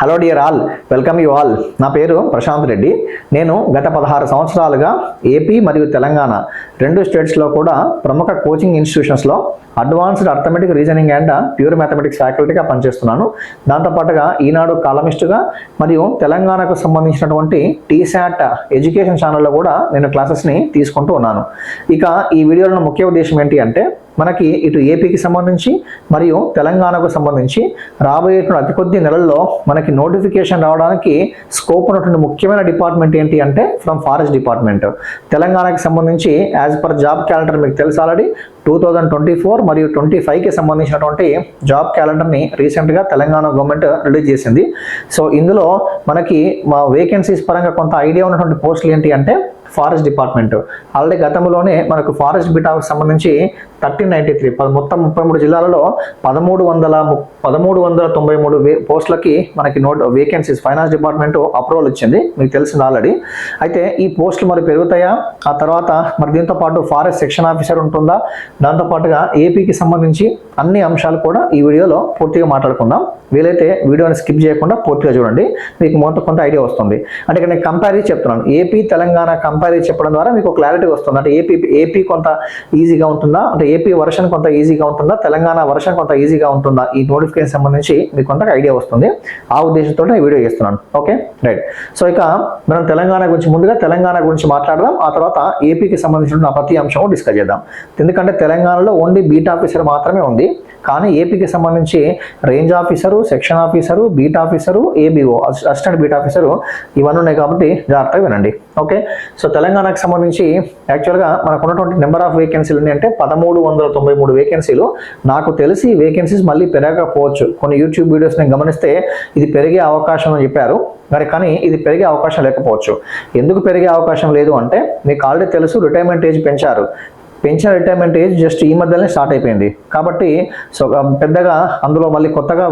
Hello dear all welcome you all నా పేరు ప్రశాంత్ రెడ్డి. నేను గత పదహారు సంవత్సరాలుగా ఏపీ మరియు తెలంగాణ రెండు స్టేట్స్లో కూడా ప్రముఖ coaching ఇన్స్టిట్యూషన్స్లో advanced arithmetic reasoning and pure mathematics ఫ్యాకల్టీగా పనిచేస్తున్నాను. దాంతోపాటుగా ఈనాడు కాలమిస్టుగా మరియు తెలంగాణకు సంబంధించినటువంటి టీశాట్ ఎడ్యుకేషన్ ఛానల్లో కూడా నేను క్లాసెస్ని తీసుకుంటూ ఉన్నాను. ఇక ఈ వీడియోలో ముఖ్య ఉద్దేశం ఏంటి అంటే మనకి ఇటు ఏపీకి సంబంధించి మరియు తెలంగాణకు సంబంధించి రాబోయేటువంటి అతి కొద్ది నెలల్లో మనకి నోటిఫికేషన్ రావడానికి స్కోప్ ఉన్నటువంటి ముఖ్యమైన డిపార్ట్మెంట్ ఏంటి అంటే ఫ్రమ్ ఫారెస్ట్ డిపార్ట్మెంట్. తెలంగాణకి సంబంధించి యాజ్ పర్ జాబ్ క్యాలెండర్ మీకు తెలుసు already two thousand twenty four మరియు ట్వంటీ ఫైవ్కి సంబంధించినటువంటి జాబ్ క్యాలెండర్ని రీసెంట్గా తెలంగాణ గవర్నమెంట్ రిలీజ్ చేసింది. సో ఇందులో మనకి మా వేకెన్సీస్ పరంగా కొంత ఐడియా ఉన్నటువంటి పోస్టులు ఏంటి అంటే ఫారెస్ట్ డిపార్ట్మెంట్ ఆల్రెడీ గతంలోనే మనకు ఫారెస్ట్ బిటాకు సంబంధించి థర్టీన్ నైంటీ త్రీ మొత్తం ముప్పై మూడు జిల్లాలలో పదమూడు వందల పదమూడు వందల తొంభై మూడు వే పోస్టులకి మనకి note vacancies finance department approval ఇచ్చింది. మీకు తెలిసింది ఆల్రెడీ అయితే ఈ పోస్టులు మరి పెరుగుతాయా? ఆ తర్వాత మరి దీంతో పాటు ఫారెస్ట్ సెక్షన్ ఆఫీసర్ ఉంటుందా? దాంతోపాటుగా ఏపీకి సంబంధించి అన్ని అంశాలు కూడా ఈ వీడియోలో పూర్తిగా మాట్లాడుకుందాం. వీలైతే వీడియోని స్కిప్ చేయకుండా పూర్తిగా చూడండి. మీకు మొత్తం కొంత ఐడియా వస్తుంది. అంటే ఇక్కడ నేను కంపారీ చెప్తున్నాను. ఏపీ తెలంగాణ కంపారీ చెప్పడం ద్వారా మీకు క్లారిటీ వస్తుంది. అంటే ఏపీ ఏపీ కొంత ఈజీగా ఉంటుందా? అంటే ఏపీ వర్షన్ కొంత ఈజీగా ఉంటుందా? తెలంగాణ వర్షన్ కొంత ఈజీగా ఉంటుందా? ఈ నోటిఫికేషన్ సంబంధించి మీకు కొంత ఐడియా వస్తుంది. ఆ ఉద్దేశంతో ఈ వీడియో చేస్తున్నాను. ఓకే? రైట్ సో ఇక మనం తెలంగాణ గురించి ముందుగా తెలంగాణ గురించి మాట్లాడదాం. ఆ తర్వాత ఏపీకి సంబంధించిన ప్రతి అంశం డిస్కస్ చేద్దాం. ఎందుకంటే తెలంగాణలో ఓన్లీ బీట్ ఆఫీసర్ మాత్రమే ఉంది. కానీ ఏపీకి సంబంధించి range officer section officer beat officer ABO assistant beat officer ఇవన్నీ ఉన్నాయి కాబట్టి జాగ్రత్తగా వినండి. ఓకే? సో తెలంగాణకు సంబంధించి యాక్చువల్గా మనకు ఉన్నటువంటి నెంబర్ ఆఫ్ వేకెన్సీలు అంటే పదమూడు వందల తొంభై మూడు వేకెన్సీలు. నాకు తెలిసి వేకెన్సీస్ మళ్ళీ పెరగకపోవచ్చు. కొన్ని యూట్యూబ్ వీడియోస్ నేను గమనిస్తే ఇది పెరిగే అవకాశం అని చెప్పారు. మరి కానీ ఇది పెరిగే అవకాశం లేకపోవచ్చు. ఎందుకు పెరిగే అవకాశం లేదు అంటే మీకు ఆల్రెడీ తెలుసు రిటైర్మెంట్ ఏజ్ పెంచారు. పెన్షన్ రిటైర్మెంట్ ఏజ్ జస్ట్ ఈ మధ్యలోనే స్టార్ట్ అయిపోయింది. కాబట్టి సో పెద్దగా అందులో మళ్ళీ కొత్తగా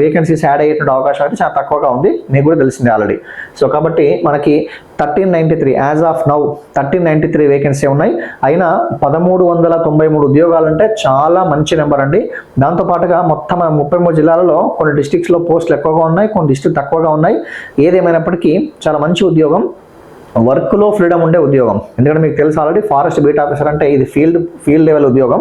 వేకెన్సీస్ యాడ్ అయ్యేటువంటి అవకాశం అయితే చాలా తక్కువగా ఉంది. మీకు కూడా తెలిసింది ఆల్రెడీ సో కాబట్టి మనకి thirteen ninety three as of now thirteen ninety three vacancy ఉన్నాయి. అయినా పదమూడు వందల తొంభై మూడు ఉద్యోగాలు అంటే చాలా మంచి నెంబర్ అండి. దాంతోపాటుగా మొత్తం ముప్పై మూడు జిల్లాలలో కొన్ని డిస్ట్రిక్ట్స్లో పోస్టులు ఎక్కువగా ఉన్నాయి కొన్ని డిస్ట్రిక్ట్ తక్కువగా ఉన్నాయి. ఏదేమైనప్పటికీ చాలా మంచి ఉద్యోగం. వర్క్లో ఫ్రీడమ్ ఉండే ఉద్యోగం. ఎందుకంటే మీకు తెలుసు ఆల్రెడీ ఫారెస్ట్ బీట్ ఆఫీసర్ అంటే ఇది ఫీల్డ్ ఫీల్డ్ లెవెల్ ఉద్యోగం.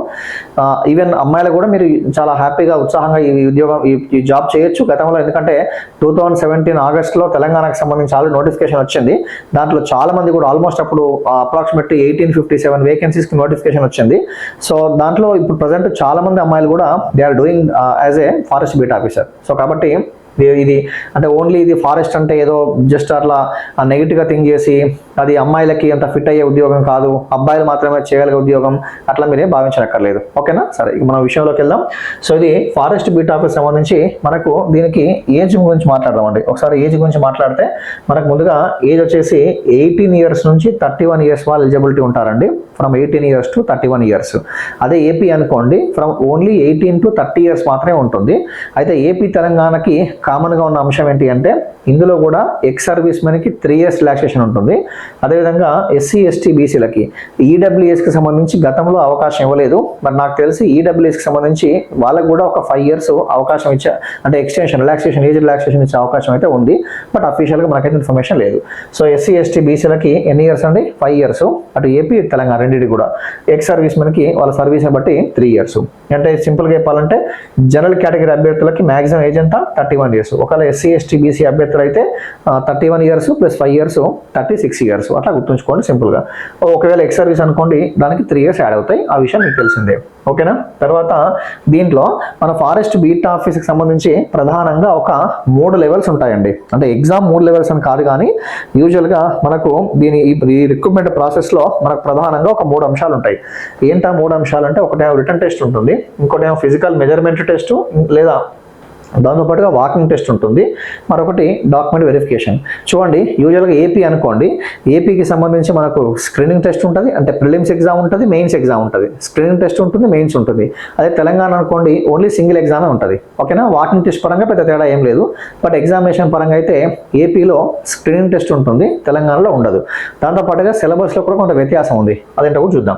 ఈవెన్ అమ్మాయిలు కూడా మీరు చాలా హ్యాపీగా ఉత్సాహంగా ఈ ఉద్యోగం ఈ జాబ్ చేయొచ్చు. గతంలో ఎందుకంటే టూ థౌజండ్ సెవెంటీన్ ఆగస్ట్లో తెలంగాణకు సంబంధించి ఆల్రెడీ నోటిఫికేషన్ వచ్చింది. దాంట్లో చాలా మంది కూడా ఆల్మోస్ట్ అప్పుడు అప్రాక్సిమేట్లీ ఎయిటీన్ ఫిఫ్టీ సెవెన్ వేకెన్సీస్కి నోటిఫికేషన్ వచ్చింది. సో దాంట్లో ఇప్పుడు ప్రజెంట్ చాలా మంది అమ్మాయిలు కూడా they are doing as a forest beat officer so కాబట్టి ఇది- అంటే ఓన్లీ ఇది ఫారెస్ట్ అంటే ఏదో జస్ట్ అట్లా నెగిటివ్గా థింక్ చేసి అది అమ్మాయిలకి అంత ఫిట్ అయ్యే ఉద్యోగం కాదు అబ్బాయిలు మాత్రమే చేయగలిగే ఉద్యోగం అట్లా మీరే భావించనక్కర్లేదు. ఓకేనా సరే మనం మన విషయంలోకి వెళ్దాం. సో ఇది ఫారెస్ట్ బీట్ ఆఫీస్ సంబంధించి మనకు దీనికి ఏజ్ గురించి మాట్లాడదామండి. ఒకసారి ఏజ్ గురించి మాట్లాడితే మనకు ముందుగా ఏజ్ వచ్చేసి ఎయిటీన్ ఇయర్స్ నుంచి థర్టీ వన్ ఇయర్స్ వాళ్ళు ఎలిజిబిలిటీ ఉంటారండి. From eighteen years to thirty one years అదే ఏపీ అనుకోండి. From only eighteen to thirty years మాత్రమే ఉంటుంది. అయితే ఏపీ తెలంగాణకి కామన్గా ఉన్న అంశం ఏంటి అంటే ఇందులో కూడా ఎక్స్ సర్వీస్ మెన్కి త్రీ ఇయర్స్ రిలాక్సేషన్ ఉంటుంది. అదేవిధంగా ఎస్సీ ఎస్టీ బీసీలకి ఈడబ్ల్యూఎస్కి సంబంధించి గతంలో అవకాశం ఇవ్వలేదు. మరి నాకు తెలిసి ఈడబ్ల్యూఎస్కి సంబంధించి వాళ్ళకు కూడా ఒక ఫైవ్ ఇయర్స్ అవకాశం ఇచ్చే అంటే ఎక్స్టెన్షన్ రిలాక్సేషన్ ఏజ్ రిలాక్సేషన్ ఇచ్చే అవకాశం అయితే ఉంది. బట్ అఫీషియల్గా మనకైతే ఇన్ఫర్మేషన్ లేదు. సో ఎస్సీ ఎస్టీ బీసీలకి ఎన్ని ఇయర్స్ అండి? ఫైవ్ ఇయర్స్ అటు ఏపీ తెలంగాణ రెండింటి కూడా. ఎక్స్ సర్వీస్ మెన్కి వాళ్ళ సర్వీస్ని బట్టి త్రీ ఇయర్స్ అంటే సింపుల్గా చెప్పాలంటే జనరల్ కేటగిరీ అభ్యర్థులకి మాక్సిమం ఏజ్ ఎంత? థర్టీ వన్ ఇయర్స్ ఒకవేళ ఎస్సీ ఎస్టీ బీసీ అభ్యర్థులు అయితే thirty one years plus five years thirty six years అట్లా గుర్తుంచుకోండి సింపుల్గా. ఒకవేళ ఎక్స్ సర్వీస్ అనుకోండి దానికి త్రీ ఇయర్స్ యాడ్ అవుతాయి. ఆ విషయం మీకు తెలిసిందే. ఓకేనా? తర్వాత దీంట్లో మన ఫారెస్ట్ బీట్ ఆఫీస్కి సంబంధించి ప్రధానంగా ఒక మూడు లెవెల్స్ ఉంటాయండి. అంటే ఎగ్జామ్ మూడు లెవెల్స్ అని కాదు కానీ యూజువల్గా మనకు దీని ఈ రిక్రూట్మెంట్ ప్రాసెస్లో మనకు ప్రధానంగా ఒక మూడు అంశాలు ఉంటాయి. ఏంటా మూడు అంశాలు అంటే ఒకటేమో రిటర్న్ టెస్ట్ ఉంటుంది. ఇంకోటేమో ఫిజికల్ మెజర్మెంట్ టెస్ట్ లేదా దాంతోపాటుగా వాకింగ్ టెస్ట్ ఉంటుంది. మరొకటి డాక్యుమెంట్ వెరిఫికేషన్. చూడండి యూజువల్గా ఏపీ అనుకోండి. ఏపీకి సంబంధించి మనకు స్క్రీనింగ్ టెస్ట్ ఉంటుంది. అంటే ప్రిలిమ్స్ ఎగ్జామ్ ఉంటుంది మెయిన్స్ ఎగ్జామ్ ఉంటుంది. స్క్రీనింగ్ టెస్ట్ ఉంటుంది మెయిన్స్ ఉంటుంది. అదే తెలంగాణ అనుకోండి ఓన్లీ సింగిల్ ఎగ్జామే ఉంటుంది. ఓకేనా? వాకింగ్ టెస్ట్ పరంగా పెద్ద తేడా ఏం లేదు. బట్ ఎగ్జామినేషన్ పరంగా అయితే ఏపీలో స్క్రీనింగ్ టెస్ట్ ఉంటుంది. తెలంగాణలో ఉండదు. దాంతోపాటుగా సిలబస్లో కూడా కొంత వ్యత్యాసం ఉంది. అదేంటో కూడా చూద్దాం.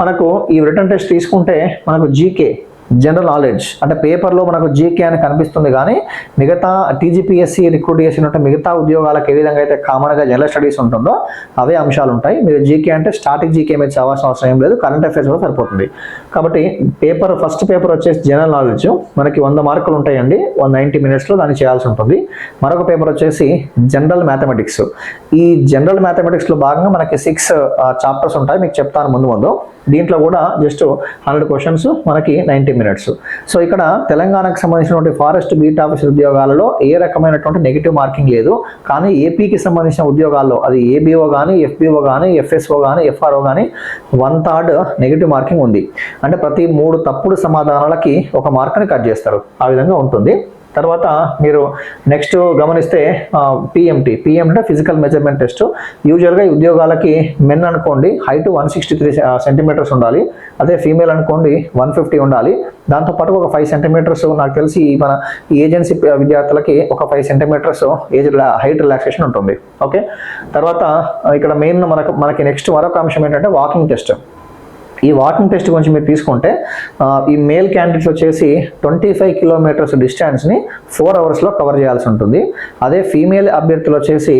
మనకు ఈ రిటర్న్ టెస్ట్ తీసుకుంటే మనకు జీకే జనరల్ నాలెడ్జ్. అంటే పేపర్లో మనకు జీకే అని కనిపిస్తుంది కానీ మిగతా టీజీపీఎస్సీ రిక్రూట్ చేసినట్టు మిగతా ఉద్యోగాలకు ఏ విధంగా అయితే కామన్గా జనరల్ స్టడీస్ ఉంటుందో అవే అంశాలు ఉంటాయి. మీరు జీకే అంటే స్టాటిక్ జీకే మీద చదవాల్సిన అవసరం ఏం లేదు. కరెంట్ అఫైర్స్ కూడా సరిపోతుంది. కాబట్టి పేపర్ ఫస్ట్ పేపర్ వచ్చేసి జనరల్ నాలెడ్జ్ మనకి వంద మార్కులు ఉంటాయండి. వన్ నైంటీ మినిట్స్లో దాన్ని చేయాల్సి ఉంటుంది. మరొక పేపర్ వచ్చేసి జనరల్ మ్యాథమెటిక్స్ ఈ జనరల్ మ్యాథమెటిక్స్లో భాగంగా మనకి సిక్స్ చాప్టర్స్ uh, ఉంటాయి. మీకు చెప్తాను ముందు ముందు. దీంట్లో కూడా జస్ట్ హండ్రెడ్ క్వశ్చన్స్ మనకి నైంటీ మినిట్స్. సో ఇక్కడ తెలంగాణకు సంబంధించినటువంటి ఫారెస్ట్ బీట్ ఆఫీసర్ ఉద్యోగాలలో ఏ రకమైనటువంటి నెగిటివ్ మార్కింగ్ లేదు. కానీ ఏపీకి సంబంధించిన ఉద్యోగాల్లో అది ఏబీఓ కానీ ఎఫ్బిఓ కానీ ఎఫ్ఎస్ఓ కానీ ఎఫ్ఆర్ఓ కానీ వన్ థర్డ్ నెగిటివ్ మార్కింగ్ ఉంది. అంటే ప్రతి మూడు తప్పుడు సమాధానాలకి ఒక మార్క్ని కట్ చేస్తారు. ఆ విధంగా ఉంటుంది. తర్వాత మీరు నెక్స్ట్ గమనిస్తే పిఎంటి పిఎం అంటే ఫిజికల్ మెజర్మెంట్ టెస్ట్ యూజువల్గా ఉద్యోగాలకి మెన్ అనుకోండి height one sixty three centimetres ఉండాలి. అదే ఫీమేల్ అనుకోండి వన్ ఫిఫ్టీ ఉండాలి. దాంతోపాటు ఒక ఫైవ్ సెంటీమీటర్స్ నాకు తెలిసి మన ఈ ఏజెన్సీ విద్యార్థులకి ఒక five centimetres age height relaxation ఉంటుంది. ఓకే తర్వాత ఇక్కడ మెయిన్ మనకు మనకి నెక్స్ట్ మరొక అంశం ఏంటంటే వాకింగ్ టెస్ట్ ఈ వాకింగ్ టెస్ట్ గురించి మీరు తీసుకుంటే ఈ మేల్ క్యాండిడేట్స్ వచ్చేసి ట్వంటీ ఫైవ్ కిలోమీటర్స్ డిస్టెన్స్ని ఫోర్ అవర్స్లో కవర్ చేయాల్సి ఉంటుంది. అదే ఫీమేల్ అభ్యర్థులు వచ్చేసి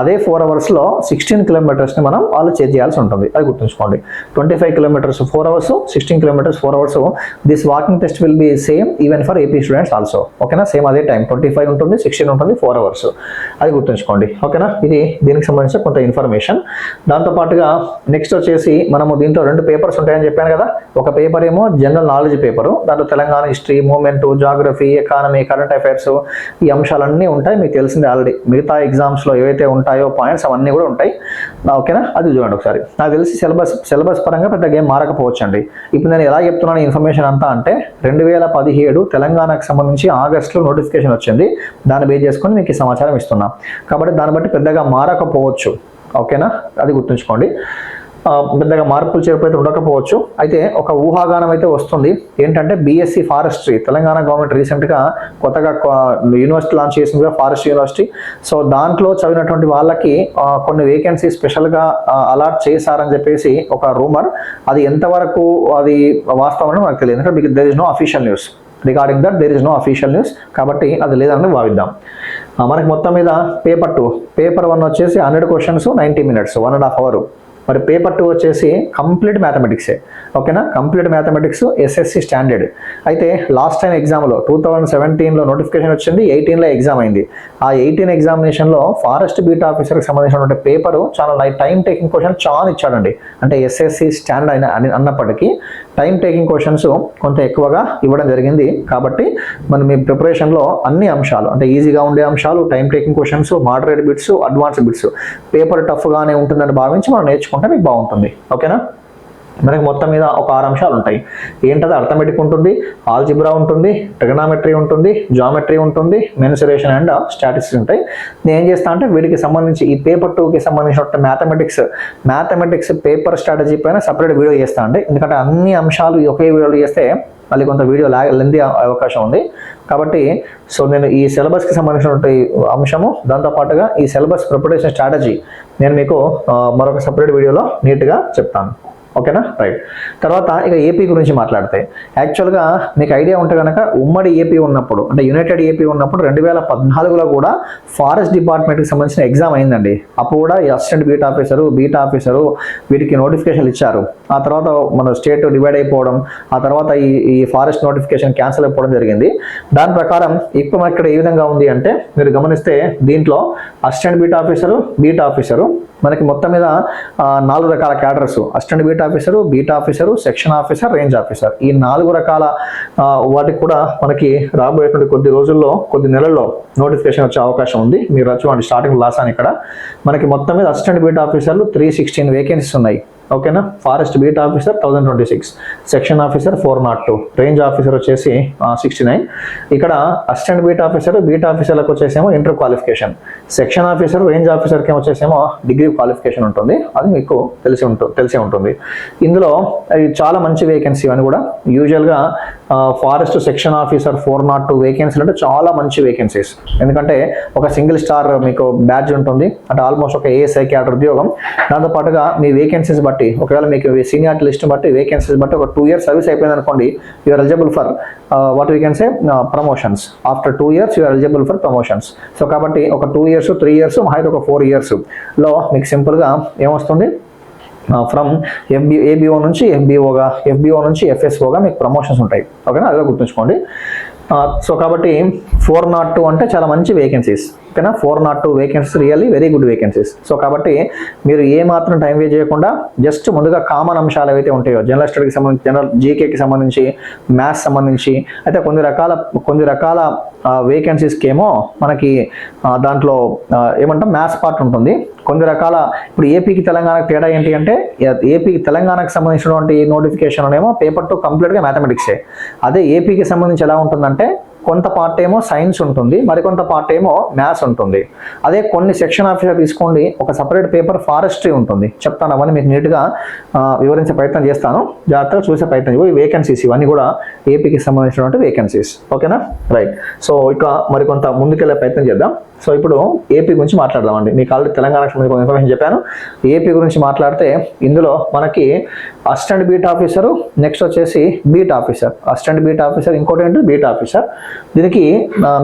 అదే ఫోర్ అవర్స్లో సిక్స్టీన్ కిలోమీటర్స్ని మనం వాళ్ళు చేజ్ చేయాల్సి ఉంటుంది. అది గుర్తుంచుకోండి. Twenty five kilometres four hours sixteen kilometres four hours this walking test will be same even for AP students also ఓకేనా సేమ్ అదే టైం ట్వంటీ ఫైవ్ ఉంటుంది సిక్స్టీన్ ఉంటుంది ఫోర్ అవర్స్ అది గుర్తుంచుకోండి. ఓకేనా ఇది దీనికి సంబంధించిన కొంత ఇన్ఫర్మేషన్ దాంతోపాటుగా నెక్స్ట్ వచ్చేసి మనము దీంట్లో రెండు పేపర్స్ ఉంటాయని చెప్పాను కదా? ఒక పేపర్ ఏమో జనరల్ నాలెడ్జ్ పేపరు దాంట్లో Telangana history movement geography economy current affairs ఈ అంశాలన్నీ ఉంటాయి. మీకు తెలిసిందే ఆల్రెడీ మిగతా ఎగ్జామ్స్లో ఏవైతే ఉంటాయి పాయింట్స్ అవన్నీ కూడా ఉంటాయి. ఓకేనా? అది చూడండి ఒకసారి. నాకు తెలిసి సిలబస్ సిలబస్ పరంగా పెద్ద గేమ్ మారకపోవచ్చు అండి ఇప్పుడు నేను ఎలా చెప్తున్నాను ఇన్ఫర్మేషన్ అంతా అంటే రెండు వేల పదిహేడు తెలంగాణకు సంబంధించి ఆగస్టులో నోటిఫికేషన్ వచ్చింది. దాన్ని బేస్ చేసుకొని మీకు ఈ సమాచారం ఇస్తున్నాం. కాబట్టి దాన్ని బట్టి పెద్దగా మారకపోవచ్చు. ఓకేనా? అది గుర్తుంచుకోండి. పెద్దగా మార్పులు చేర్పు ఉండకపోవచ్చు. అయితే ఒక ఊహాగానం అయితే వస్తుంది. ఏంటంటే బీఎస్సీ ఫారెస్ట్రీ తెలంగాణ గవర్నమెంట్ రీసెంట్గా కొత్తగా యూనివర్సిటీ లాంచ్ చేసింది ఫారెస్ట్ యూనివర్సిటీ సో దాంట్లో చదివినటువంటి వాళ్ళకి కొన్ని వేకెన్సీ స్పెషల్గా అలాట్ చేశారని చెప్పేసి ఒక రూమర్ అది ఎంతవరకు అది వాస్తవం అని మనకు తెలియదు. ఎందుకంటే there is no official news regarding that there is no official news కాబట్టి అది లేదని భావిద్దాం. మనకి మొత్తం మీద పేపర్ టూ పేపర్ వన్ వచ్చేసి hundred questions ninety minutes one and half hour మరి పేపర్ టూ వచ్చేసి కంప్లీట్ మ్యాథమెటిక్సే ఓకేనా? కంప్లీట్ మ్యాథమెటిక్స్ ఎస్ఎస్సి స్టాండర్డ్ అయితే లాస్ట్ టైం ఎగ్జామ్లో టూ థౌజండ్ సెవెంటీన్లో నోటిఫికేషన్ వచ్చింది ఎయిటీన్లో ఎగ్జామ్ అయింది. ఆ ఎయిటీన్ ఎగ్జామినేషన్లో ఫారెస్ట్ బీట్ ఆఫీసర్కి సంబంధించినటువంటి పేపరు చాలా టైం టేకింగ్ క్వశ్చన్ చాలా ఇచ్చాడండి. అంటే ఎస్ఎస్సి స్టాండర్డ్ అయిన అన్నప్పటికీ టైం టేకింగ్ క్వశ్చన్స్ కొంత ఎక్కువగా ఇవ్వడం జరిగింది. కాబట్టి మనం మీ ప్రిపరేషన్లో అన్ని అంశాలు అంటే ఈజీగా ఉండే అంశాలు time taking questions moderate bits advance bits paper టఫ్గానే ఉంటుందని భావించి మనం నేర్చుకుంటే మీకు బాగుంటుంది. ఓకేనా మనకి మొత్తం మీద ఒక ఆరు అంశాలు ఉంటాయి. ఏంటది అర్థమెటిక్ ఉంటుంది ఆల్జిబ్రా ఉంటుంది ట్రిగనామెట్రీ ఉంటుంది జామెట్రీ ఉంటుంది మెన్సురేషన్ అండ్ స్టాటిస్టిక్స్ ఉంటాయి. నేను ఏం చేస్తా అంటే వీటికి సంబంధించి ఈ పేపర్ టూకి సంబంధించిన మ్యాథమెటిక్స్ మ్యాథమెటిక్స్ పేపర్ స్ట్రాటజీ పైన సపరేట్ వీడియో చేస్తా అండి. ఎందుకంటే అన్ని అంశాలు ఒకే వీడియోలో చేస్తే మళ్ళీ కొంత వీడియో లా లెంది అవకాశం ఉంది. కాబట్టి సో నేను ఈ సిలబస్కి సంబంధించినటువంటి అంశము దాంతోపాటుగా ఈ సిలబస్ ప్రిపరేషన్ స్ట్రాటజీ నేను మీకు మరొక సపరేట్ వీడియోలో నీట్గా చెప్తాను. ఓకేనా? రైట్. తర్వాత ఇక ఏపీ గురించి మాట్లాడితే. యాక్చువల్గా మీకు ఐడియా ఉంటే కనుక ఉమ్మడి ఏపీ ఉన్నప్పుడు అంటే యునైటెడ్ ఏపీ ఉన్నప్పుడు రెండు వేల పద్నాలుగులో కూడా ఫారెస్ట్ డిపార్ట్మెంట్కి సంబంధించిన ఎగ్జామ్ అయిందండి. అప్పుడు కూడా ఈ assistant beat officer beat officer వీటికి నోటిఫికేషన్లు ఇచ్చారు. ఆ తర్వాత మన స్టేట్ డివైడ్ అయిపోవడం ఆ తర్వాత ఈ ఈ ఫారెస్ట్ నోటిఫికేషన్ క్యాన్సిల్ అయిపోవడం జరిగింది. దాని ప్రకారం ఇప్పుడు మన ఇక్కడ ఏ విధంగా ఉంది అంటే మీరు గమనిస్తే దీంట్లో assistant beat officer beat officer మనకి మొత్తం మీద నాలుగు రకాల cadres. Assistant beat officer beat officer section officer range officer. ఈ నాలుగు రకాల వాటికి కూడా మనకి రాబోయేటువంటి కొద్ది రోజుల్లో కొద్ది నెలల్లో నోటిఫికేషన్ వచ్చే అవకాశం ఉంది. మీరు చూడండి స్టార్టింగ్ లాసాన్ని ఇక్కడ. మనకి మొత్తం మీద అసిస్టెంట్ బీట్ ఆఫీసర్లు త్రీ సిక్స్టీన్ వేకెన్సీస్ ఉన్నాయి. ఓకేనా? Forest beat officer thousand twenty six section officer four nought two range officer వచ్చేసి సిక్స్టీ నైన్ ఇక్కడ అసిస్టెంట్ బీట్ ఆఫీసర్ బీట్ ఆఫీసర్లకు వచ్చేసేమో inter qualification. Section officer range ఆఫీసర్కి వచ్చేసేమో డిగ్రీ క్వాలిఫికేషన్ ఉంటుంది. అది మీకు తెలిసి ఉంటుంది తెలిసే ఉంటుంది. ఇందులో అవి చాలా మంచి వేకెన్సీ అని కూడా యూజువల్గా forest section officer four nought two వేకెన్సీలు అంటే చాలా మంచి వేకెన్సీస్ ఎందుకంటే ఒక సింగిల్ స్టార్ మీకు బ్యాడ్జ్ ఉంటుంది. అంటే ఆల్మోస్ట్ ఒక ఏఎస్ఐ క్యాడర్ ఉద్యోగం. దాంతో పాటుగా మీ వేకెన్సీస్ బట్టి ఒకవేళ మీకు సీనియారిటీ లిస్ట్ బట్టి వేకెన్సీస్ బట్టి ఒక టూ ఇయర్స్ సర్వీస్ అయిపోయింది అనుకోండి you are eligible for what we can say promotions after two years you are eligible for promotions so కాబట్టి ఒక టూ ఇయర్స్ త్రీ ఇయర్స్ మహా ఒక ఫోర్ ఇయర్స్లో మీకు సింపుల్గా ఏమొస్తుంది? ఫ్రమ్ ఎఫ్బి ఏబిఓ నుంచి ఎఫ్బిఓగా ఎఫ్బిఓ నుంచి ఎఫ్ఎస్ఓగా మీకు ప్రమోషన్స్ ఉంటాయి. ఓకేనా అదే గుర్తుంచుకోండి. సో కాబట్టి ఫోర్ నాట్ టూ అంటే చాలా మంచి వేకెన్సీస్ ఓకేనా four nought two vacancies really very good vacancies so కాబట్టి మీరు ఏ మాత్రం టైం వేస్ట్ చేయకుండా జస్ట్ ముందుగా కామన్ అంశాలు ఏవైతే ఉంటాయో జనరల్ స్టడీకి సంబంధించి జనరల్ జీకేకి సంబంధించి మ్యాథ్స్ సంబంధించి అయితే కొన్ని రకాల కొన్ని రకాల వేకెన్సీస్కి ఏమో మనకి దాంట్లో ఏమంటాం? మ్యాథ్స్ పార్ట్ ఉంటుంది. కొన్ని రకాల ఇప్పుడు ఏపీకి తెలంగాణకు తేడా ఏంటి అంటే ఏపీకి తెలంగాణకు సంబంధించినటువంటి నోటిఫికేషన్ ఏమో పేపర్ టు కంప్లీట్గా మ్యాథమెటిక్సే అదే ఏపీకి సంబంధించి ఎలా ఉంటుందంటే కొంత పార్ట్ ఏమో సైన్స్ ఉంటుంది మరికొంత పార్ట్ ఏమో మ్యాథ్స్ ఉంటుంది. అదే కొన్ని సెక్షన్ ఆఫీసర్ తీసుకోండి ఒక సపరేట్ పేపర్ ఫారెస్ట్రీ ఉంటుంది. చెప్తాను అవన్నీ మీకు నీట్గా వివరించే ప్రయత్నం చేస్తాను. జాగ్రత్తగా చూసే ప్రయత్నం ఇవి వేకెన్సీస్ ఇవన్నీ కూడా ఏపీకి సంబంధించినటువంటి వేకెన్సీస్ ఓకేనా? రైట్ సో ఇక మరికొంత ముందుకెళ్ళే ప్రయత్నం చేద్దాం. సో ఇప్పుడు ఏపీ గురించి మాట్లాడదామండి. మీకు ఆల్రెడీ తెలంగాణ సంబంధించిన కొంత ఇన్ఫర్మేషన్ చెప్పాను. ఏపీ గురించి మాట్లాడితే ఇందులో మనకి అసిస్టెంట్ బీట్ ఆఫీసరు నెక్స్ట్ వచ్చేసి beat officer. Assistant beat officer ఇంకోటి ఏంటి? Beat officer. దీనికి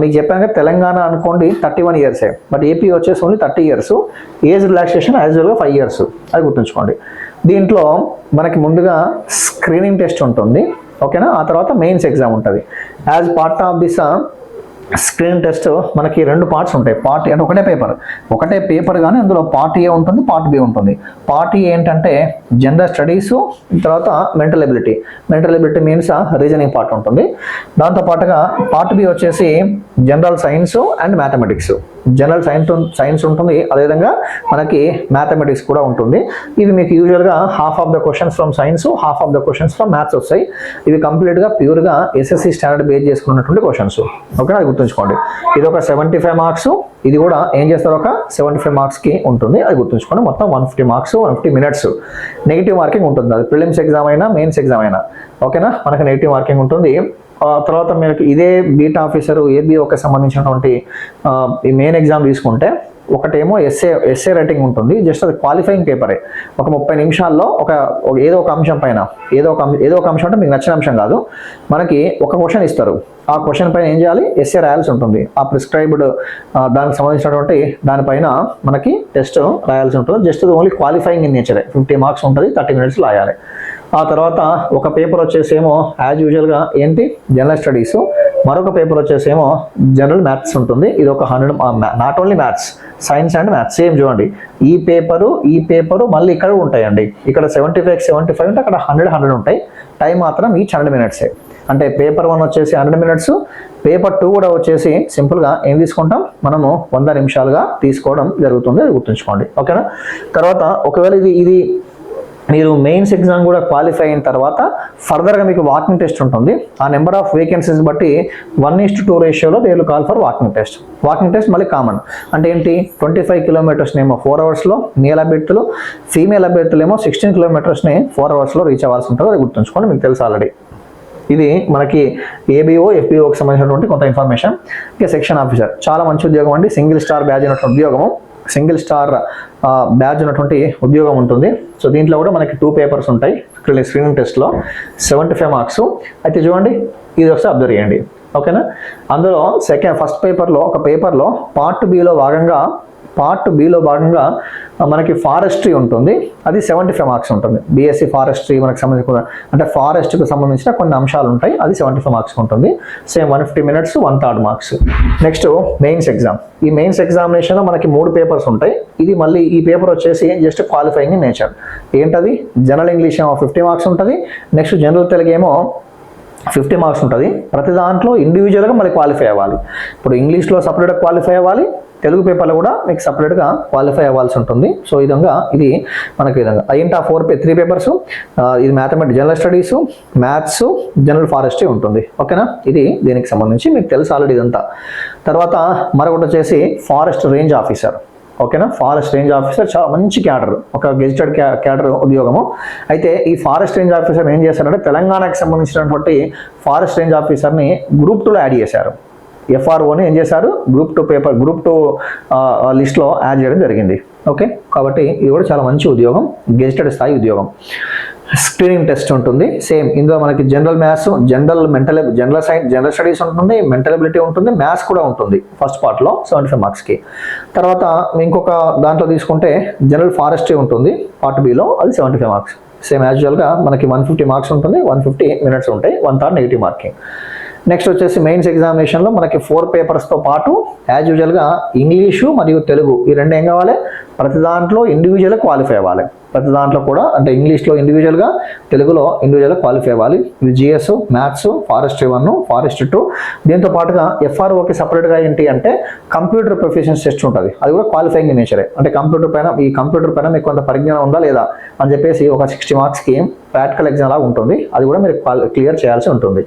మీకు చెప్పాను కదా తెలంగాణ అనుకోండి థర్టీ వన్ ఇయర్సే బట్ ఏపీ వచ్చేసి only thirty years age relaxation as వెల్గా five years అది గుర్తుంచుకోండి. దీంట్లో మనకి ముందుగా స్క్రీనింగ్ టెస్ట్ ఉంటుంది. ఓకేనా? ఆ తర్వాత మెయిన్స్ ఎగ్జామ్ ఉంటుంది. As part of this screen test మనకి రెండు పార్ట్స్ ఉంటాయి. పార్ట్ అంటే ఒకటే పేపర్. ఒకటే పేపర్ కానీ అందులో పార్ట్ ఏ ఉంటుంది పార్ట్ బి ఉంటుంది. పార్ట్ ఏ ఏంటంటే జనరల్ స్టడీస్ తర్వాత mental ability mental ability means reasoning part ఉంటుంది. దాంతో పాటుగా పార్ట్ బి వచ్చేసి general science and mathematics general science science ఉంటుంది. అదేవిధంగా మనకి మ్యాథమెటిక్స్ కూడా ఉంటుంది. ఇవి మీకు యూజువల్గా half of the questions from science half of the questions from maths వస్తాయి. ఇవి కంప్లీట్గా ప్యూర్గా ఎస్ఎస్సి స్టాండర్డ్ బేస్ చేసుకున్నటువంటి క్వశ్చన్స్ ఓకే అది గుర్తుంచుకోండి. ఇది ఒక సెవెంటీ ఫైవ్ మార్క్స్ ఇది కూడా ఏం చేస్తారు ఒక సెవెంటీ ఫైవ్ మార్క్స్కి ఉంటుంది. అది గుర్తుంచుకోండి. మొత్తం one fifty marks one fifty minutes negative marking ఉంటుంది. అది ప్రిలిమ్స్ ఎగ్జామ్ అయినా మెయిన్స్ ఎగ్జామ్ అయినా. ఓకేనా మనకి నెగిటివ్ మార్కింగ్ ఉంటుంది. తర్వాత మీకు ఇదే బీట్ ఆఫీసర్ ఏబిఓకి సంబంధించినటువంటి ఈ మెయిన్ ఎగ్జామ్ తీసుకుంటే ఒకటేమో ఎస్ఏ ఎస్ఏ రైటింగ్ ఉంటుంది. జస్ట్ అది క్వాలిఫైయింగ్ పేపరే. ఒక ముప్పై నిమిషాల్లో ఒక ఏదో ఒక అంశం పైన ఏదో ఒక ఏదో ఒక అంశం అంటే మీకు నచ్చిన అంశం కాదు. మనకి ఒక క్వశ్చన్ ఇస్తారు. ఆ క్వశ్చన్ పైన ఏం చేయాలి? ఎస్ఏ రాయాల్సి ఉంటుంది. ఆ ప్రిస్క్రైబ్డ్ దానికి సంబంధించినటువంటి దానిపైన మనకి టెస్ట్ రాయాల్సి ఉంటుంది. జస్ట్ ఓన్లీ క్వాలిఫైయింగ్ ఇన్ నేచరే. ఫిఫ్టీ మార్క్స్ ఉంటుంది థర్టీ మినిట్స్ రాయాలి. ఆ తర్వాత ఒక పేపర్ వచ్చేసేమో యాజ్ యూజువల్గా ఏంటి? జనరల్ స్టడీస్ మరొక పేపర్ వచ్చేసేమో జనరల్ మ్యాథ్స్ ఉంటుంది. ఇది ఒక hundred not only maths science and maths same చూడండి. ఈ పేపరు ఈ పేపరు మళ్ళీ ఇక్కడ ఉంటాయండి. ఇక్కడ సెవెంటీ ఫైవ్ సెవెంటీ ఫైవ్ ఉంటే అక్కడ హండ్రెడ్ హండ్రెడ్ ఉంటాయి. టైం మాత్రం ఈచ్ హండ్రెడ్ మినిట్సే అంటే పేపర్ వన్ వచ్చేసి హండ్రెడ్ మినిట్స్ పేపర్ టూ కూడా వచ్చేసి సింపుల్గా ఏం తీసుకుంటాం? మనము వంద నిమిషాలుగా తీసుకోవడం జరుగుతుంది. అది గుర్తుంచుకోండి. ఓకేనా తర్వాత ఒకవేళ ఇది ఇది మీరు మెయిన్స్ ఎగ్జామ్ కూడా క్వాలిఫై అయిన తర్వాత ఫర్దర్గా మీకు వాకింగ్ టెస్ట్ ఉంటుంది. ఆ నెంబర్ ఆఫ్ వేకెన్సీస్ బట్టి వన్ ఈస్ట్ టూ రేషియోలో they will call for walking test walking test మళ్ళీ కామన్ అంటే ఏంటి? ట్వంటీ ఫైవ్ కిలోమీటర్స్ని ఏమో ఫోర్ అవర్స్లో మేల్ అభ్యర్థులు ఫీమేల్ అభ్యర్థులు ఏమో సిక్స్టీన్ కిలోమీటర్స్ని ఫోర్ అవర్స్లో రీచ్ అవ్వాల్సి ఉంటుంది అది గుర్తుంచుకోండి మీకు తెలుసు ఆల్రెడీ ఇది మనకి ఏబిఓ ఎఫ్బిఓకి సంబంధించినటువంటి కొంత ఇన్ఫర్మేషన్ ఇక సెక్షన్ ఆఫీసర్ చాలా మంచి ఉద్యోగం అండి. సింగిల్ స్టార్ బ్యాజ్ అయినటువంటి ఉద్యోగము. సింగిల్ స్టార్ బ్యాజ్ ఉన్నటువంటి ఉద్యోగం ఉంటుంది. సో దీంట్లో కూడా మనకి టూ పేపర్స్ ఉంటాయి. స్క్రీనింగ్ టెస్ట్లో సెవెంటీ ఫైవ్ మార్క్స్ అయితే చూడండి ఇది ఒకసారి అబ్జర్వ్ చేయండి. ఓకేనా అందులో సెకండ్ ఫస్ట్ పేపర్లో ఒక పేపర్లో పార్ట్ బిలో భాగంగా పార్ట్ బిలో భాగంగా మనకి ఫారెస్ట్రీ ఉంటుంది. అది సెవెంటీ ఫైవ్ మార్క్స్ ఉంటుంది. బీఎస్సీ ఫారెస్ట్రీ మనకు సంబంధించిన అంటే ఫారెస్ట్కి సంబంధించిన కొన్ని అంశాలు ఉంటాయి. అది సెవెంటీ ఫైవ్ మార్క్స్ ఉంటుంది. Same one fifty minutes one third marks. Next mains exam. ఈ మెయిన్స్ ఎగ్జామినేషన్లో మనకి మూడు పేపర్స్ ఉంటాయి. ఇది మళ్ళీ ఈ పేపర్ వచ్చేసి జస్ట్ క్వాలిఫైయింగ్ నేచర్. ఏంటది? జనరల్ ఇంగ్లీష్ ఏమో ఫిఫ్టీ మార్క్స్ ఉంటుంది. నెక్స్ట్ జనరల్ తెలుగు ఏమో ఫిఫ్టీ మార్క్స్ ఉంటుంది. ప్రతి దాంట్లో ఇండివిజువల్గా మళ్ళీ క్వాలిఫై అవ్వాలి. ఇప్పుడు ఇంగ్లీష్లో సపరేట్గా క్వాలిఫై అవ్వాలి. తెలుగు పేపర్లో కూడా మీకు సపరేట్గా క్వాలిఫై అవ్వాల్సి ఉంటుంది. సో ఈ విధంగా ఇది మనకి విధంగా. అయ్యింట ఆ ఫోర్ పే త్రీ పేపర్స్ ఇది mathematics general studies maths general forestry ఉంటుంది. ఓకేనా? ఇది దీనికి సంబంధించి మీకు తెలుసు ఆల్రెడీ ఇదంతా. తర్వాత మరొకటి వచ్చేసి ఫారెస్ట్ రేంజ్ ఆఫీసర్ ఓకేనా? ఫారెస్ట్ రేంజ్ ఆఫీసర్ చాలా మంచి క్యాడర్ ఒక గెజిటెడ్ క్యాడర్ ఉద్యోగము. అయితే ఈ ఫారెస్ట్ రేంజ్ ఆఫీసర్ ఏం చేశారంటే తెలంగాణకి సంబంధించినటువంటి ఫారెస్ట్ రేంజ్ ఆఫీసర్ని గ్రూప్ టూలో యాడ్ చేశారు. ఎఫ్ఆర్ఓని ఏం చేశారు? Group two paper group two లిస్ట్లో యాడ్ చేయడం జరిగింది. ఓకే? కాబట్టి ఇది కూడా చాలా మంచి ఉద్యోగం గెజిటెడ్ స్థాయి ఉద్యోగం. స్క్రీనింగ్ టెస్ట్ ఉంటుంది. సేమ్ ఇందులో మనకి general maths general mental general science general studies ఉంటుంది మెంటల్ ఎబిలిటీ ఉంటుంది మ్యాథ్స్ కూడా ఉంటుంది ఫస్ట్ పార్ట్లో సెవెంటీ ఫైవ్ మార్క్స్కి. తర్వాత ఇంకొక దాంట్లో తీసుకుంటే జనరల్ ఫారెస్ట్రీ ఉంటుంది పార్ట్ బిలో అది సెవెంటీ ఫైవ్ మార్క్స్. సేమ్ యాజువల్గా మనకి వన్ ఫిఫ్టీ మార్క్స్ ఉంటుంది వన్ ఫిఫ్టీ మినిట్స్ ఉంటాయి one third negative marking. Next వచ్చేసి మెయిన్స్ ఎగ్జామినేషన్లో మనకి ఫోర్ పేపర్స్తో పాటు యాజ్ యూజువల్గా ఇంగ్లీషు మరియు తెలుగు ఈ రెండు ఏం కావాలి? ప్రతి దాంట్లో ఇండివిజువల్గా క్వాలిఫై అవ్వాలి. ప్రతి దాంట్లో కూడా అంటే ఇంగ్లీష్లో ఇండివిజువల్గా తెలుగులో ఇండివిజువల్గా క్వాలిఫై అవ్వాలి. ఇది GS maths forest one forest two దీంతో పాటుగా ఎఫ్ఆర్ఓకి సపరేట్గా ఏంటి అంటే కంప్యూటర్ ప్రొఫెషన్స్ టెస్ట్ ఉంటుంది. అది కూడా క్వాలిఫైయింగ్ నేచరే అంటే కంప్యూటర్ పైన ఈ కంప్యూటర్ పైన మీకు కొంత పరిజ్ఞానం ఉందా లేదా అని చెప్పేసి ఒక సిక్స్టీ మార్క్స్కి ప్రాక్టికల్ ఎగ్జామ్ లాగా ఉంటుంది. అది కూడా మీరు క్లియర్ చేయాల్సి ఉంటుంది.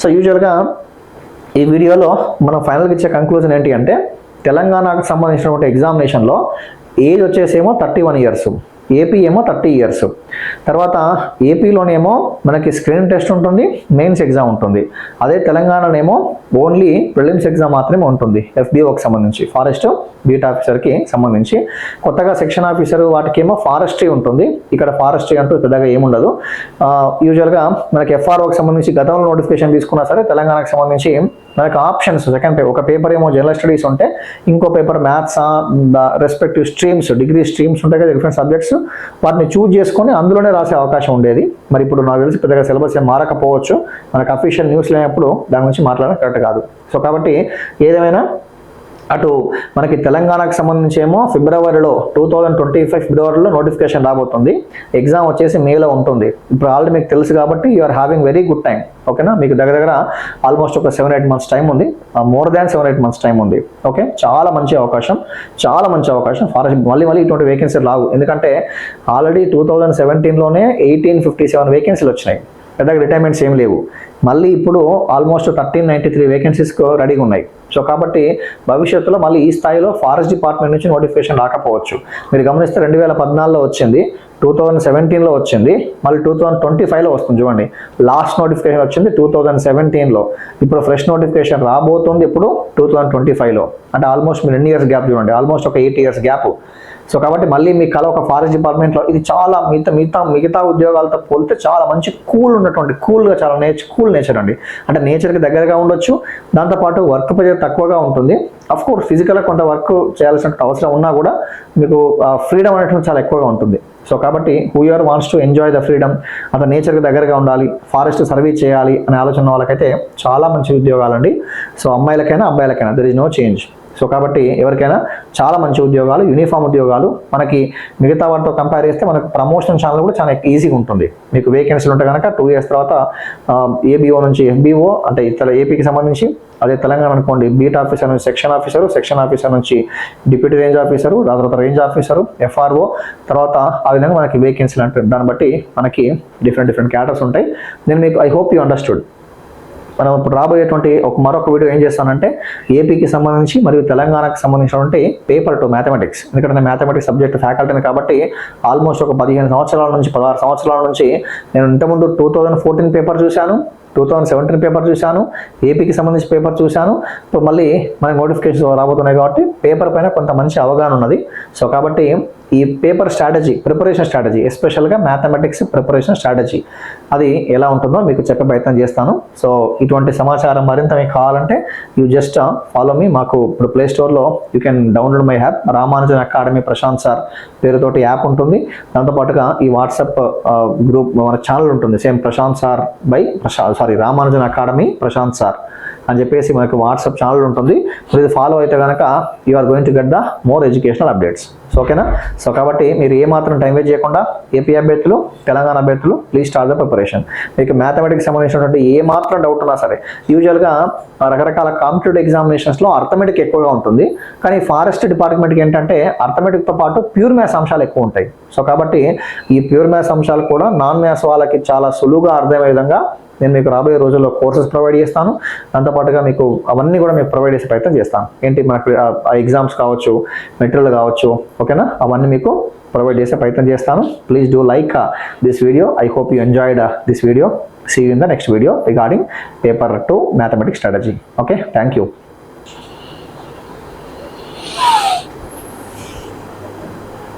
సో యూజువల్గా ఈ వీడియోలో మనం ఫైనల్గా ఇచ్చే కంక్లూజన్ ఏంటి అంటే తెలంగాణకు సంబంధించినటువంటి ఎగ్జామినేషన్లో ఏజ్ వచ్చేసేమో థర్టీ వన్ ఇయర్స్ ఏపీ ఏమో థర్టీ ఇయర్స్. తర్వాత ఏపీలోనేమో మనకి స్క్రీన్ టెస్ట్ ఉంటుంది మెయిన్స్ ఎగ్జామ్ ఉంటుంది. అదే తెలంగాణనేమో ఓన్లీ ప్రిలిమ్స్ ఎగ్జామ్ మాత్రమే ఉంటుంది ఎఫ్బిఓకి సంబంధించి ఫారెస్ట్ బీట్ ఆఫీసర్కి సంబంధించి. కొత్తగా సెక్షన్ ఆఫీసర్ వాటికేమో ఫారెస్ట్రీ ఉంటుంది ఇక్కడ ఫారెస్ట్రీ అంటూ పెద్దగా ఏముండదు. యూజువల్గా మనకి ఎఫ్ఆర్ఓకి సంబంధించి గతంలో నోటిఫికేషన్ తీసుకున్నా సరే తెలంగాణకు సంబంధించి మనకి ఆప్షన్స్ సెకండ్ పేపర్ ఒక పేపర్ ఏమో జనరల్ స్టడీస్ ఉంటే ఇంకో paper maths respective streams degree streams ఉంటాయి కదా డిఫరెంట్ సబ్జెక్ట్స్ వాటిని చూజ్ చేసుకొని అందులోనే రాసే అవకాశం ఉండేది. మరి ఇప్పుడు నాకు తెలిసి పెద్దగా సిలబస్ ఏం మారకపోవచ్చు. మనకు అఫీషియల్ న్యూస్ లేనప్పుడు దాని గురించి మాట్లాడడం కరెక్ట్ కాదు. సో కాబట్టి ఏదేమైనా అటు మనకి తెలంగాణకు సంబంధించి ఏమో ఫిబ్రవరిలో టూ థౌజండ్ ట్వంటీ ఫైవ్ ఫిబ్రవరిలో నోటిఫికేషన్ రాబోతుంది. ఎగ్జామ్ వచ్చేసి మేలో ఉంటుంది. ఇప్పుడు ఆల్రెడీ మీకు తెలుసు కాబట్టి you are having very good time ఓకేనా మీకు దగ్గర దగ్గర ఆల్మోస్ట్ ఒక సెవెన్ ఎయిట్ మంత్స్ టైం ఉంది. More than seven eight months time ఉంది. ఓకే చాలా మంచి అవకాశం. చాలా మంచి అవకాశం. ఫారెస్ట్ మళ్ళీ మళ్ళీ ఇటువంటి వేకెన్సీ రావు. ఎందుకంటే ఆల్రెడీ టూ థౌజండ్ సెవెంటీన్లోనే ఎయిటీన్ ఫిఫ్టీ సెవెన్ వేకెన్సీలు వచ్చినాయి. పెద్దగా రిటైర్మెంట్స్ ఏం లేవు. మళ్ళీ ఇప్పుడు almost thirteen ninety three vacancies రెడీగా ఉన్నాయి. సో కాబట్టి భవిష్యత్తులో మళ్ళీ ఈ స్థాయిలో ఫారెస్ట్ డిపార్ట్మెంట్ నుంచి నోటిఫికేషన్ రాకపోవచ్చు. మీరు గమనిస్తే రెండు వేల పద్నాలుగులో వచ్చింది టూ థౌజండ్ సెవెంటీన్లో వచ్చింది మళ్ళీ టూ థౌజండ్ ట్వంటీ ఫైవ్లో వస్తుంది చూడండి. లాస్ట్ నోటిఫికేషన్ వచ్చింది టూ థౌజండ్ సెవెంటీన్లో ఇప్పుడు ఫ్రెష్ నోటిఫికేషన్ రాబోతుంది ఇప్పుడు టూ థౌజండ్ ట్వంటీ ఫైవ్లో అంటే ఆల్మోస్ట్ మీరు ఎన్ని ఇయర్స్ గ్యాప్ చూడండి. ఆల్మోస్ట్ ఒక ఎయిట్ ఇయర్స్ గ్యాప్ సో కాబట్టి మళ్ళీ మీ కళ ఒక ఫారెస్ట్ డిపార్ట్మెంట్లో ఇది చాలా మిగతా మిగతా మిగతా ఉద్యోగాలతో పోలితే చాలా మంచి కూల్ ఉన్నటువంటి కూల్గా చాలా నేచర్ కూల్ నేచర్ అండి. అంటే నేచర్కి దగ్గరగా ఉండొచ్చు. దాంతోపాటు వర్క్ ప్రెజర్ తక్కువగా ఉంటుంది. అఫ్ కోర్స్ ఫిజికల్గా కొంత వర్క్ చేయాల్సిన అవసరం ఉన్నా కూడా మీకు ఫ్రీడమ్ అనేటువంటి చాలా ఎక్కువగా ఉంటుంది. సో కాబట్టి who you are wants to enjoy the freedom అతను నేచర్కి దగ్గరగా ఉండాలి. ఫారెస్ట్ సర్వీస్ చేయాలి అనే ఆలోచన వాళ్ళకైతే చాలా మంచి ఉద్యోగాలండి. సో అమ్మాయిలకైనా అబ్బాయిలకైనా there is no change so కాబట్టి ఎవరికైనా చాలా మంచి ఉద్యోగాలు యూనిఫామ్ ఉద్యోగాలు మనకి మిగతా వాటితో కంపేర్ చేస్తే మనకు ప్రమోషన్ ఛానల్ కూడా చాలా ఈజీగా ఉంటుంది. మీకు వేకెన్సీలు ఉంటే కనుక టూ ఇయర్స్ తర్వాత ఏబిఓ నుంచి ఎఫ్బిఓ అంటే ఇతర ఏపీకి సంబంధించి అదే తెలంగాణ అనుకోండి బీట్ ఆఫీసర్ నుంచి సెక్షన్ ఆఫీసరు సెక్షన్ ఆఫీసర్ నుంచి డిప్యూటీ రేంజ్ ఆఫీసరు తర్వాత రేంజ్ ఆఫీసరు ఎఫ్ఆర్ఓ తర్వాత ఆ విధంగా మనకి వేకెన్సీలు అంటే దాన్ని బట్టి మనకి డిఫరెంట్ డిఫరెంట్ క్యాటర్స్ ఉంటాయి. నేను మీకు ఐ హోప్ యూ అండర్స్టూడ్ మనం ఇప్పుడు రాబోయేటువంటి ఒక మరొక వీడియో ఏం చేస్తానంటే ఏపీకి సంబంధించి మరియు తెలంగాణకు సంబంధించినటువంటి పేపర్ టు మ్యాథమెటిక్స్ ఎందుకంటే మ్యాథమెటిక్స్ సబ్జెక్ట్ ఫ్యాకల్టీని కాబట్టి ఆల్మోస్ట్ ఒక పదిహేను సంవత్సరాల నుంచి పదహారు సంవత్సరాల నుంచి నేను ఇంతకుముందు టూ థౌజండ్ ఫోర్టీన్ పేపర్ చూశాను. టూ థౌజండ్ సెవెంటీన్ పేపర్ చూశాను ఏపీకి సంబంధించి పేపర్ చూశాను. ఇప్పుడు మళ్ళీ మనకి నోటిఫికేషన్స్ రాబోతున్నాయి కాబట్టి పేపర్ పైన కొంత మంచి అవగాహన ఉన్నది. సో కాబట్టి ఈ పేపర్ స్ట్రాటజీ ప్రిపరేషన్ స్ట్రాటజీ ఎస్పెషల్గా మ్యాథమెటిక్స్ ప్రిపరేషన్ స్ట్రాటజీ అది ఎలా ఉంటుందో మీకు చెప్పే ప్రయత్నం చేస్తాను. సో ఇటువంటి సమాచారం మరింత మీకు కావాలంటే యూ జస్ట్ ఫాలో మీ మాకు ఇప్పుడు ప్లే స్టోర్లో you can download my app Ramanujan Academy Prashant sir పేరుతోటి యాప్ ఉంటుంది. దాంతోపాటుగా ఈ వాట్సాప్ గ్రూప్ uh, మన ఛానల్ ఉంటుంది. Same Prashant sir by Prashant sorry Ramanujan Academy Prashant sir అని చెప్పేసి మనకి వాట్సాప్ ఛానల్ ఉంటుంది. సో ఇది ఫాలో అయితే కనుక you are going to get the more educational updates so ఓకేనా సో కాబట్టి మీరు ఏ మాత్రం టైం వేస్ట్ చేయకుండా ఏపీ అభ్యర్థులు తెలంగాణ అభ్యర్థులు ప్లీజ్ స్టార్ట్ ద ప్రిపరేషన్ మీకు మ్యాథమెటిక్స్ సంబంధించినటువంటి ఏ మాత్రం డౌట్ ఉన్నా సరే యూజువల్గా రకరకాల కాంపిటేటివ్ ఎగ్జామినేషన్స్లో అర్థమెటిక్ ఎక్కువగా ఉంటుంది. కానీ ఫారెస్ట్ డిపార్ట్మెంట్కి ఏంటంటే అర్థమెటిక్తో పాటు ప్యూర్ మ్యాథ్స్ అంశాలు ఎక్కువ ఉంటాయి. సో కాబట్టి ఈ ప్యూర్ మ్యాథ్స్ అంశాలు కూడా నాన్ మ్యాథ్స్ వాళ్ళకి చాలా సులువుగా అర్థమయ్యే విధంగా నేను మీకు రాబోయే రోజుల్లో కోర్సెస్ ప్రొవైడ్ చేస్తాను. దాంతోపాటుగా మీకు అవన్నీ కూడా మీకు ప్రొవైడ్ చేసే ప్రయత్నం చేస్తాను. ఏంటి మనకు ఎగ్జామ్స్ కావచ్చు మెటీరియల్ కావచ్చు ఓకేనా? అవన్నీ మీకు ప్రొవైడ్ చేసే ప్రయత్నం చేస్తాను. Please do like this video I hope you enjoyed this video see in the next video regarding paper two mathematics strategy okay thank you